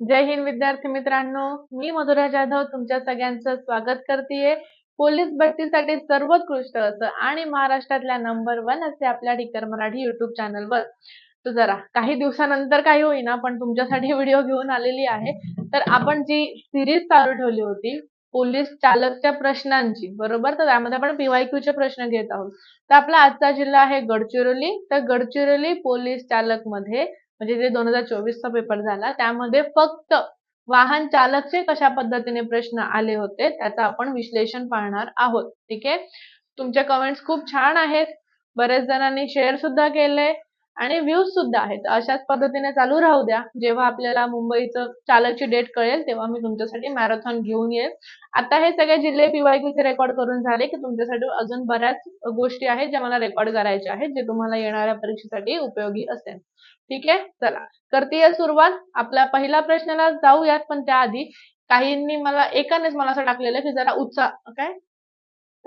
जय हिंद विद्यार्थी मित्रांनो मी मधुरा जाधव तुमच्या सगळ्यांचं स्वागत करतेय. पोलीस भरतीसाठी सर्वोत्कृष्ट असं आणि महाराष्ट्रातल्या नंबर वन असे आपल्या टिकर मराठी युट्यूब चॅनलवर तर जरा काही दिवसानंतर काही होईना पण तुमच्यासाठी व्हिडिओ घेऊन आलेली आहे. तर आपण जी सिरीज चालू ठेवली होती पोलीस चालकच्या प्रश्नांची बरोबर? तर त्यामध्ये आपण पीवायक्यू चे प्रश्न घेत आहोत. तर आपला आजचा जिल्हा आहे गडचिरोली. तर गडचिरोली पोलीस चालकमध्ये म्हणजे जे दोन हजार चोवीसचा पेपर झाला त्यामध्ये फक्त वाहन चालकचे कशा पद्धतीने प्रश्न आले होते त्याचं आपण विश्लेषण पाहणार आहोत. ठीक आहे? तुमचे कमेंट्स खूप छान आहेत. बरेच जणांनी शेअर सुद्धा केले. आणि व्ह्यूज सुद्धा आहेत. अशाच पद्धतीने चालू राहू द्या. जेव्हा आपल्याला मुंबईचं चालकची डेट कळेल तेव्हा मी तुमच्यासाठी मॅरेथॉन घेऊन येईल. आता हे सगळे जिल्हे पीवायक्यूचे रेकॉर्ड करून झाले की तुमच्यासाठी अजून बऱ्याच गोष्टी आहेत ज्या मला रेकॉर्ड करायच्या आहेत जे तुम्हाला येणाऱ्या परीक्षेसाठी उपयोगी असेल. ठीक आहे? चला. करते सुरुवात. आपल्या पहिल्या प्रश्नाला जाऊयात पण त्याआधी काहींनी मला एकानेच मला असं टाकलेलं की जरा उत्साह काय?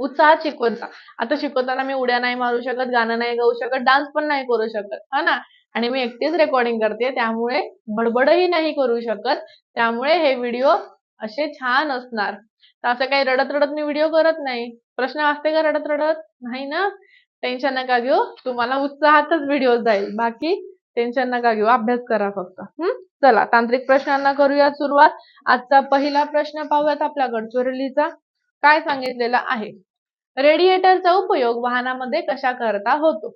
उत्साहात शिकवता. आता शिकवताना मी उड्या नाही मारू शकत गाणं नाही गाऊ शकत डान्स पण नाही करू शकत हा ना? आणि मी एकटीच रेकॉर्डिंग करते त्यामुळे बडबडही नाही करू शकत त्यामुळे हे व्हिडिओ असे छान असणार. तर असं काही रडत रडत मी व्हिडिओ करत नाही. प्रश्न वाचते का रडत रडत नाही ना? टेन्शन नका घेऊ तुम्हाला उत्साहातच व्हिडिओ जाईल. बाकी टेन्शन नका घेऊ अभ्यास करा फक्त. हम्म चला तांत्रिक प्रश्नांना करूयात सुरुवात. आजचा पहिला प्रश्न पाहूयात आपला गडचिरोलीचा काय सांगितलेला आहे? रेडिएटरचा उपयोग वाहनामध्ये कशा करता होतो?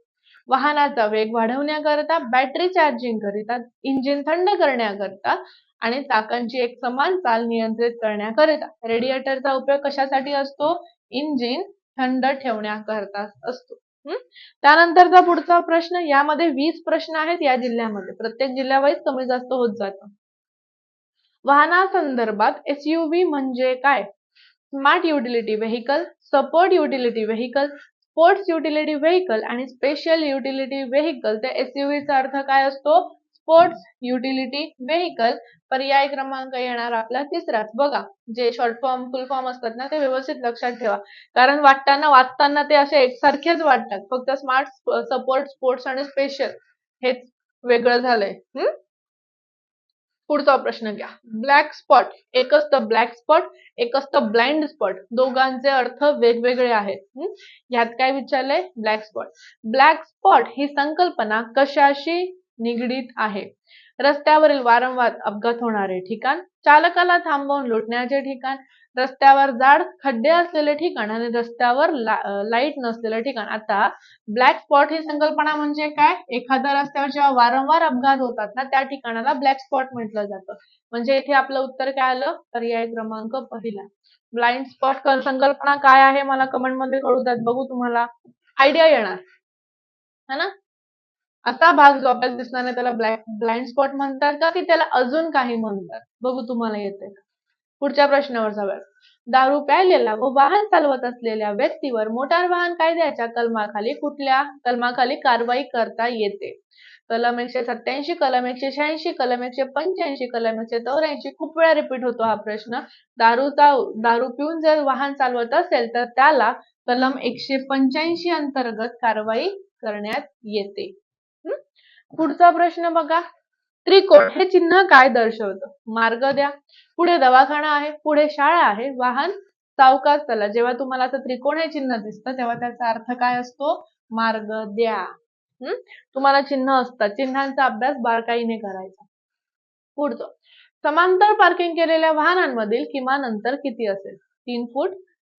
वाहनाचा वेग वाढवण्याकरता बॅटरी चार्जिंग करिता इंजिन थंड करण्याकरता आणि चाकांची एक समान चाल नियंत्रित करण्याकरिता. रेडिएटरचा उपयोग कशासाठी असतो? इंजिन थंड ठेवण्याकरता असतो. त्यानंतरचा पुढचा प्रश्न यामध्ये वीस प्रश्न आहेत या जिल्ह्यामध्ये. प्रत्येक जिल्ह्यावाईज कमी जास्त होत जातं. वाहनासंदर्भात एसयूव्ही म्हणजे काय? Smart utility vehicle support utility vehicle sports utility vehicle आणि स्पेशल युटिलिटी व्हेकल त्या एसयूव्हीचा अर्थ काय असतो? स्पोर्ट्स युटिलिटी व्हेकल पर्याय क्रमांक येणार आपला तिसराच. बघा जे शॉर्ट फॉर्म फुल फॉर्म असतात ना ते व्यवस्थित लक्षात ठेवा. कारण वाटताना वाचताना ते असे एकसारखेच वाटतात. फक्त स्मार्ट सपोर्ट स्पोर्ट्स आणि स्पेशल हेच वेगळं झालंय. हम्म पुढचा प्रश्न घ्या. ब्लॅक स्पॉट एक असतं ब्लॅक स्पॉट एक असतं ब्लाइंड स्पॉट दोघांचे अर्थ वेगवेगळे आहेत. यात काय विचारलंय? ब्लॅक स्पॉट ब्लॅक स्पॉट ही संकल्पना कशाशी निगडीत आहे? रस्त्यावरील वारंवार अपघात होणारे ठिकाण चालकाला थांबवून लुटण्याचे ठिकाण रस्त्यावर जाड खड्डे असलेले ठिकाण आणि रस्त्यावर लाइट नसलेलं ठिकाण. आता ब्लॅक स्पॉट ही संकल्पना म्हणजे काय? एखाद्या रस्त्यावर जेव्हा वारंवार अपघात होतात ना त्या ठिकाणाला ब्लॅक स्पॉट म्हटलं जातं. म्हणजे इथे आपलं उत्तर काय आलं? पर्याय क्रमांक पहिला. ब्लाइंड स्पॉट संकल्पना काय आहे? मला कमेंटमध्ये कळू द्यात. बघू तुम्हाला. आयडिया येणार. है ना? असा भाग जो आपल्याला दिसणार नाही त्याला ब्लॅक ब्लाइंड स्पॉट म्हणतात का? की त्याला अजून काही म्हणतात? बघू तुम्हाला येते पुढच्या प्रश्नावर जाऊया दारू प्यायलेला व वाहन चालवत असलेल्या व्यक्तीवर मोटार वाहन कायद्याच्या कलमाखाली कुठल्या कलमाखाली कारवाई करता येते? कलम एकशे सत्याऐंशी कलम एकशे शहाऐंशी कलम एकशे पंच्याऐंशी कलम एकशे चौऱ्याऐंशी खूप वेळा रिपीट होतो हा प्रश्न. दारूचा दारू पिऊन जर वाहन चालवत असेल तर त्याला कलम एकशे पंच्याऐंशी अंतर्गत कारवाई करण्यात येते. पुढचा प्रश्न बघा. त्रिकोण हे. चिन्ह काय दर्शवतं? मार्ग द्या. पुढे दवाखाना आहे पुढे शाळा आहे वाहन सावकाश चला. जेव्हा तुम्हाला असं त्रिकोण हे चिन्ह दिसतं तेव्हा त्याचा अर्थ काय असतो? मार्ग द्या. हम्म तुम्हाला चिन्ह असतात. चिन्हांचा अभ्यास बारकाईने करायचा. पुढचं. समांतर पार्किंग केलेल्या वाहनांमधील किमान अंतर किती असेल? तीन फूट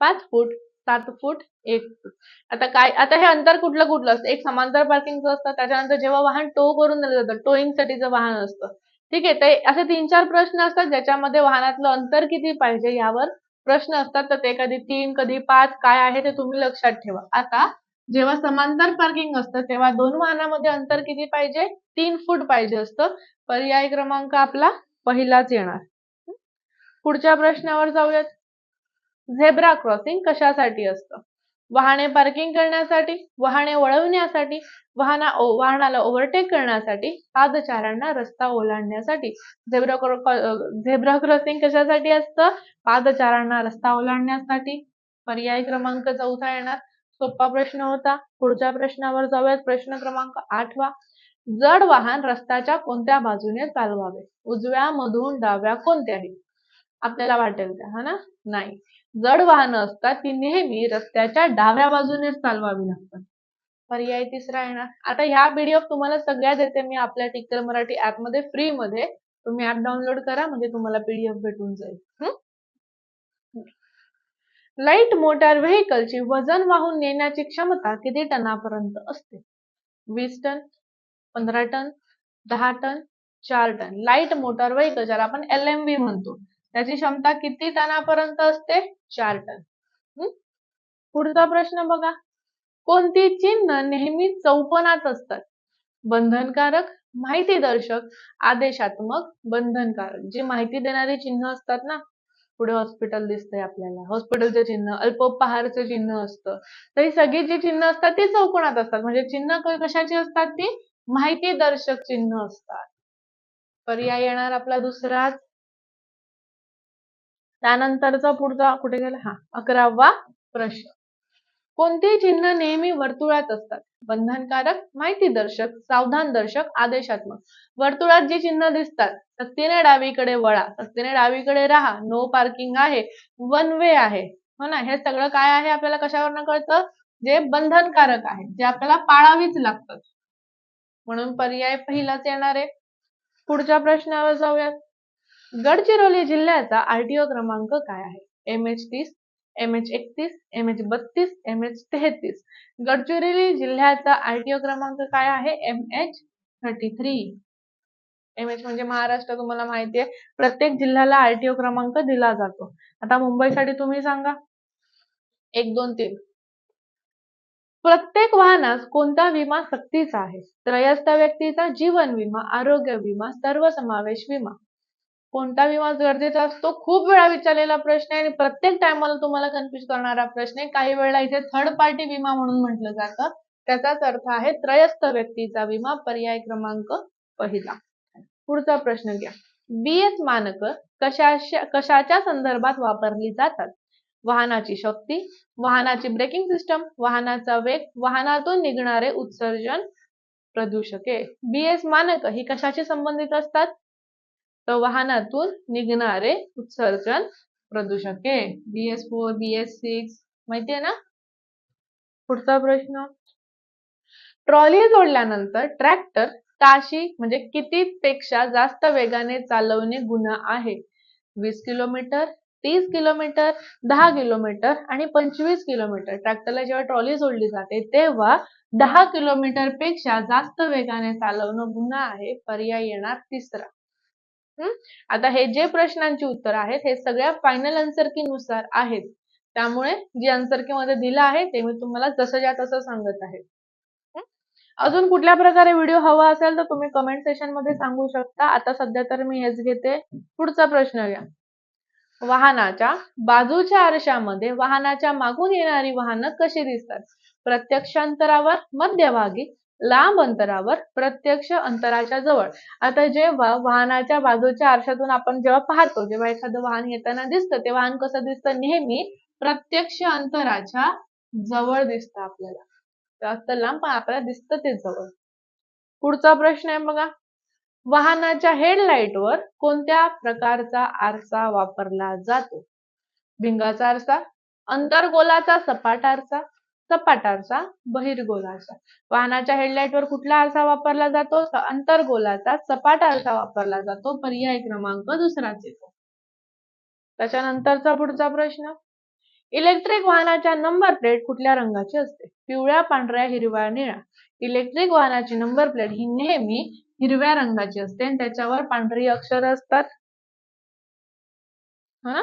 पाच फूट सात फूट एक फूट. आता काय आता हे अंतर कुठलं कुठलं असतं? एक समांतर पार्किंगचं असतं त्याच्यानंतर जेव्हा वाहन टो करून दिलं जातं टोईंगसाठीचं वाहन असतं. ठीक आहे ते असे तीन चार प्रश्न असतात ज्याच्यामध्ये वाहनातलं अंतर किती पाहिजे यावर प्रश्न असतात. तर ते कधी तीन कधी पाच काय आहे ते तुम्ही लक्षात ठेवा. आता जेव्हा समांतर पार्किंग असतं तेव्हा दोन वाहनामध्ये अंतर किती पाहिजे? तीन फूट पाहिजे असतं. पर्याय क्रमांक आपला पहिलाच येणार. पुढच्या प्रश्नावर जाऊयात. झेब्रा क्रॉसिंग कशासाठी असतं? वाहने पार्किंग करण्यासाठी वाहने वळवण्यासाठी वाहना वाहनाला ओव्हरटेक करण्यासाठी पादचाऱ्यांना रस्ता ओलांडण्यासाठी. झेब्रा झेब्रा क्रॉसिंग कशासाठी असतं? पादचाऱ्यांना रस्ता ओलांडण्यासाठी. पर्याय क्रमांक चौथा येणार. सोपा प्रश्न होता. पुढच्या प्रश्नावर जाऊयात. प्रश्न क्रमांक आठवा. जड वाहन रस्त्याच्या कोणत्या बाजूने चालवावे? उजव्या मधून डाव्या कोणत्याही? आपल्याला वाटेल त्या हा ना? नाही. जड वाहनं असतात ती नेहमी रस्त्याच्या डाव्या बाजूने चालवावी लागतात. पर्याय तिसरा येणार आता ह्या पीडीएफ तुम्हाला सगळ्या देते मी आपल्या टिक्कर मराठी ऍपमध्ये फ्री मध्ये. तुम्ही ऍप डाउनलोड करा म्हणजे तुम्हाला पीडीएफ भेटून जाईल. लाइट मोटार व्हेकलची वजन वाहून नेण्याची क्षमता किती टनापर्यंत असते? वीस टन पंधरा टन दहा टन चार टन. लाइट मोटार व्हेकल ज्याला आपण एल एम व्ही म्हणतो त्याची क्षमता किती टनापर्यंत असते? चार टन. पुढचा प्रश्न बघा. कोणती चिन्ह नेहमी चौकोनात असतात? बंधनकारक माहिती दर्शक आदेशात्मक बंधनकारक. जी माहिती देणारी चिन्ह असतात ना? पुढे हॉस्पिटल दिसतंय आपल्याला. हॉस्पिटलचे चिन्ह अल्पोपहारचं चिन्ह असतं. तर ही सगळी जी चिन्ह असतात ती चौकोनात असतात. म्हणजे चिन्ह कशाची असतात ती? माहिती दर्शक चिन्ह असतात. पर्याय येणार आपला दुसराच. त्यानंतरचा पुढचा कुठे गेला? हा अकरावा प्रश्न. कोणते चिन्ह नेहमी वर्तुळात असतात? बंधनकारक माहिती दर्शक सावधान दर्शक आदेशात्मक. वर्तुळात जी चिन्ह दिसतात सक्तीने डावीकडे वळा सक्तीने डावीकडे राहा नो पार्किंग आहे वन वे आहे. हो ना? हे सगळं काय आहे आपल्याला कशावरनं कळतं? जे बंधनकारक आहे जे आपल्याला पाळावीच लागतात. म्हणून पर्याय पहिलाच येणार आहे. पुढच्या प्रश्नावर जाऊयात. गडचिरोली जिल्ह्याचा आरटीओ क्रमांक काय आहे? एम एच तीस एम एच एकतीस एम एच बत्तीस एम एच तेहतीस. गडचिरोली जिल्ह्याचा आरटीओ क्रमांक काय आहे? M H thirty three M H म्हणजे महाराष्ट्र तुम्हाला माहिती आहे. प्रत्येक जिल्ह्याला आरटीओ क्रमांक दिला जातो. आता मुंबईसाठी तुम्ही सांगा. एक दोन तीन. प्रत्येक वाहनास कोणता विमा सक्तीचा आहे? त्रयस्थ व्यक्तीचा जीवन विमा आरोग्य विमा सर्वसमावेश विमा. कोणता विमा गरजेचा असतो? खूप वेळा विचारलेला प्रश्न आहे आणि प्रत्येक टायमाला तुम्हाला कन्फ्युज करणारा प्रश्न आहे. काही वेळेला इथे थर्ड पार्टी विमा म्हणून म्हटलं जातं. त्याचाच अर्थ आहे त्रयस्थ व्यक्तीचा विमा पर्याय क्रमांक पहिला. पुढचा प्रश्न घ्या. बीएस मानक कशाच्या कशाच्या संदर्भात वापरली जातात? वाहनाची शक्ती वाहनाची ब्रेकिंग सिस्टम वाहनाचा वेग वाहनातून निघणारे उत्सर्जन प्रदूषके. बीएस मानक ही कशाशी संबंधित असतात? वाहनातून निघणारे उत्सर्जन प्रदूषके. B S four B S six माहितीये ना? पुढचा प्रश्न. ट्रॉली जोडल्यानंतर ट्रॅक्टर ताशी म्हणजे किती पेक्षा जास्त वेगाने चालवणे गुन्हा आहे. वीस किलोमीटर तीस किलोमीटर दहा किलोमीटर आणि पंचवीस किलोमीटर. ट्रॅक्टरला जेव्हा ट्रॉली जोडली जाते तेव्हा दहा किलोमीटरपेक्षा जास्त वेगाने चालवणं गुन्हा आहे. पर्याय येणार तिसरा. आता हे जे प्रश्नांची उत्तर आहेत हे सगळ्या फायनल आन्सर की नुसार आहेत. त्यामुळे जे आन्सर की मध्ये दिलं आहे ते मी तुम्हाला जसं ज्या तसं सांगत आहे. अजून कुठल्या प्रकारे व्हिडिओ हवा असेल तर तुम्ही कमेंट सेशनमध्ये सांगू शकता. आता सध्या तर मी हेच घेते. पुढचा प्रश्न घ्या. वाहनाच्या बाजूच्या आरशामध्ये वाहनाच्या मागून येणारी वाहनं कशी दिसतात? प्रत्यक्ष अंतरावर मध्यभागी लांब अंतरावर प्रत्यक्ष अंतराच्या जवळ. आता जेव्हा वाहनाच्या बाजूच्या आरशातून आपण जेव्हा पाहतो जेव्हा एखादं वाहन येताना दिसतं ते वाहन कसं दिसतं? नेहमी प्रत्यक्ष अंतराच्या जवळ दिसतं आपल्याला. जास्त लांब पण आपल्याला दिसतं ते जवळ. पुढचा प्रश्न आहे बघा. वाहनाच्या हेडलाईटवर कोणत्या प्रकारचा आरसा वापरला जातो? भिंगाचा आरसा अंतर्गोलाचा सपाट आरसा सपाट आरसा बहिर्गोलाचा. वाहनाच्या हेडलाईटवर कुठला आरसा वापरला जातो? अंतर्गोलाचा सपाट आरसा वापरला जातो पर्याय क्रमांक दुसराच येतो. त्याच्यानंतरचा पुढचा प्रश्न. इलेक्ट्रिक वाहनाच्या नंबर प्लेट कुठल्या रंगाची असते? पिवळ्या पांढऱ्या हिरव्या निळ्या. इलेक्ट्रिक वाहनाची नंबर प्लेट ही नेहमी हिरव्या रंगाची असते आणि त्याच्यावर पांढरी अक्षर असतात. हा?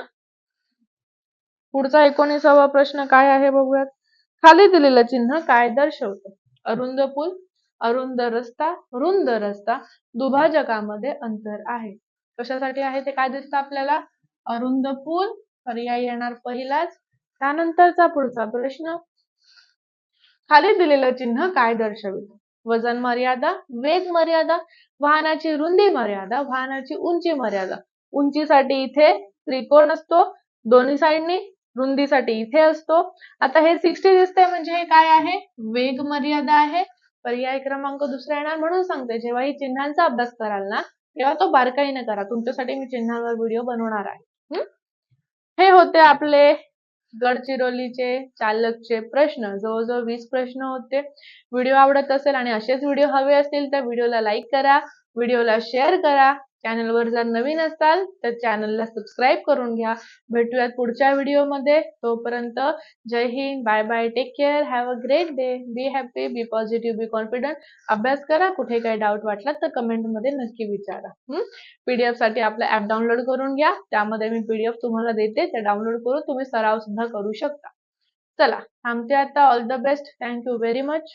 पुढचा एकोणीसावा प्रश्न काय आहे बघूयात? खाली दिलेलं चिन्ह काय दर्शवतं? अरुंद पूल अरुंद रस्ता रुंद रस्ता दुभाजकामध्ये अंतर आहे. कशासाठी आहे ते काय दिसतं आपल्याला? अरुंद पूल पर्याय येणार पहिलाच. त्यानंतरचा पुढचा प्रश्न. खाली दिलेलं चिन्ह काय दर्शवित? वजन मर्यादा वेग मर्यादा वाहनाची रुंदी मर्यादा वाहनाची उंची मर्यादा. उंचीसाठी इथे त्रिकोण असतो. दोन्ही साईडनी रुंदीसाठी इथे असतो. आता हे सिक्स्टी दिसतंय म्हणजे हे काय आहे? वेग मर्यादा आहे. पर्याय क्रमांक दुसरा येणार म्हणून सांगते. जेव्हा ही चिन्हांचा अभ्यास कराल ना तेव्हा तो बारकाईने करा. तुमच्यासाठी मी चिन्हांवर व्हिडिओ बनवणार आहे. हे? होते आपले गडचिरोलीचे चालकचे प्रश्न. जवळजवळ वीस प्रश्न होते. व्हिडिओ आवडत असेल आणि असेच व्हिडिओ हवे असतील तर व्हिडिओला लाईक करा. व्हिडिओला शेअर करा. चॅनलवर जर नवीन असाल तर चॅनलला सबस्क्राईब करून घ्या. भेटूयात पुढच्या व्हिडिओमध्ये. तोपर्यंत जय Hind. Bye bye. Take care have a great day be happy be positive be confident अभ्यास करा. कुठे काही डाऊट वाटला तर कमेंटमध्ये नक्की विचारा. पीडीएफसाठी आपलं ऍप डाउनलोड करून घ्या. त्यामध्ये मी पीडीएफ तुम्हाला देते. ते डाउनलोड करून तुम्ही सराव सुद्धा करू शकता. चला थांबते आता. All the best thank you very much